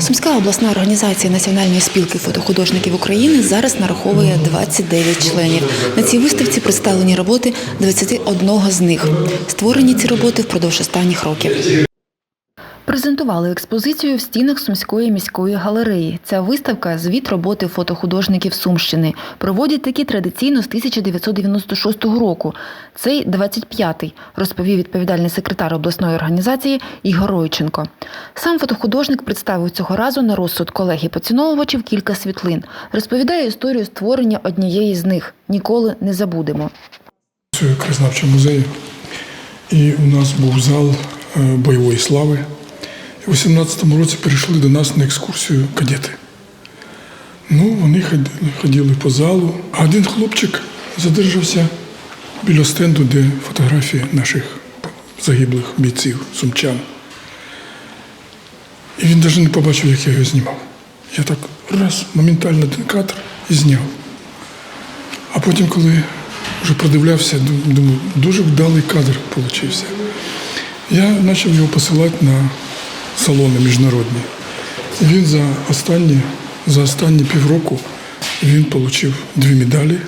Сумська обласна організація Національної спілки фотохудожників України зараз нараховує 29 членів. На цій виставці представлені роботи 21 з них. Створені ці роботи впродовж останніх років. Презентували експозицію в стінах Сумської міської галереї. Ця виставка звіт роботи фотохудожників Сумщини. Проводять такі традиційно з 1996 року. Цей 25-й, розповів відповідальний секретар обласної організації Ігор Ройченко. Сам фотохудожник представив цього разу на розсуд колег і поціновувачів кілька світлин. Розповідає історію створення однієї з них. Ніколи не забудемо. Працюю в краєзнавчому музеї. І у нас був зал е, бойової слави. У 18-му році прийшли до нас на екскурсію кадети. Ну, вони ходили, по залу, а один хлопчик задержався біля стенду, де фотографії наших загиблих бійців, сумчан. І він навіть не побачив, як я його знімав. Я так раз, моментально один кадр і зняв. А потім, коли вже продивлявся, дум- думаю, дуже вдалий кадр получився. Я почав його посилати на салони міжнародні. Він за останні, за останні півроку він отримав дві медалі,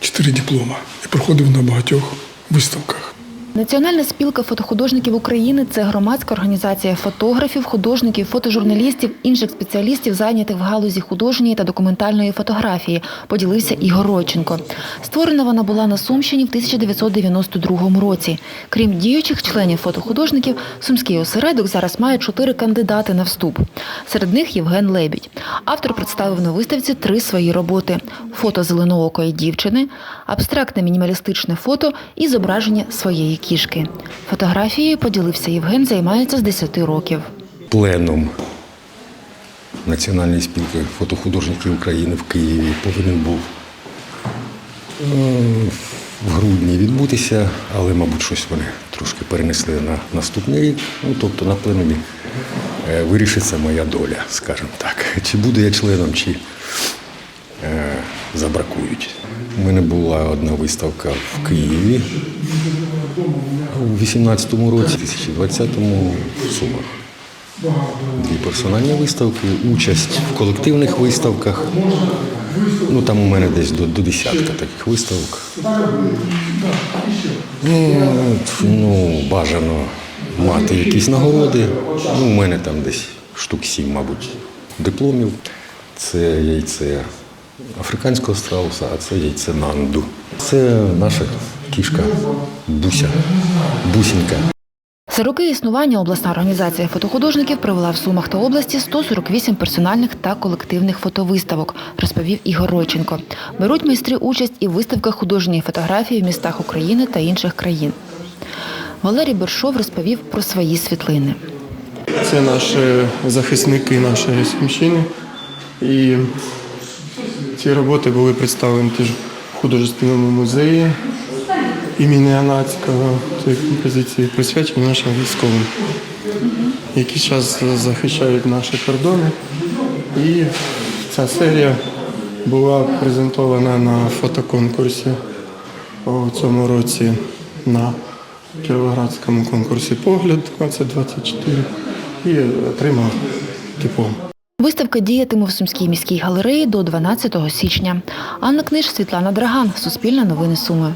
чотири диплома і проходив на багатьох виставках. Національна спілка фотохудожників України це громадська організація фотографів, художників, фотожурналістів, інших спеціалістів, зайнятих в галузі художньої та документальної фотографії, поділився Ігор Ройченко. Створена вона була на Сумщині в 1992 році. Крім діючих членів фотохудожників, сумський осередок зараз має чотири кандидати на вступ. Серед них Євген Лебідь. Автор представив на виставці три свої роботи: фото зеленоокої дівчини, абстрактне мінімалістичне фото і зображення своєї кішки. Фотографією поділився Євген, займається з 10 років. пленум Національної спілки фотохудожників України в Києві повинен був е, в грудні відбутися, але, мабуть, щось вони трошки перенесли на наступний рік. Ну, тобто на пленумі е, вирішиться моя доля, скажімо так. Чи буду я членом, чи е, забракують. У мене була одна виставка в Києві у 18-му році, 2020-му в Сумах. Дві персональні виставки, участь в колективних виставках. Ну там у мене десь до, до десятка таких виставок. Ну, ну, бажано мати якісь нагороди. Ну, у мене там десь штук сім, мабуть, дипломів. Це яйце африканського страуса, а це яйце нанду. Це наша кішка Буся, Бусінька. За роки існування обласна організація фотохудожників провела в Сумах та області 148 персональних та колективних фотовиставок, розповів Ігор Ройченко. Беруть майстри участь і в виставках художньої фотографії в містах України та інших країн. Валерій Бершов розповів про свої світлини. Це наші захисники нашої Сумщини. І ці роботи були представлені теж в художественному музеї імені Анацького. Ці композиції присвячені нашим військовим, які зараз захищають наші кордони. І ця серія була презентована на фотоконкурсі у цьому році на Кіровоградському конкурсі Погляд 2024 і отримав диплом. Виставка діятиме в Сумській міській галереї до 12 січня. Анна Книж, Світлана Драган, Суспільне новини Суми.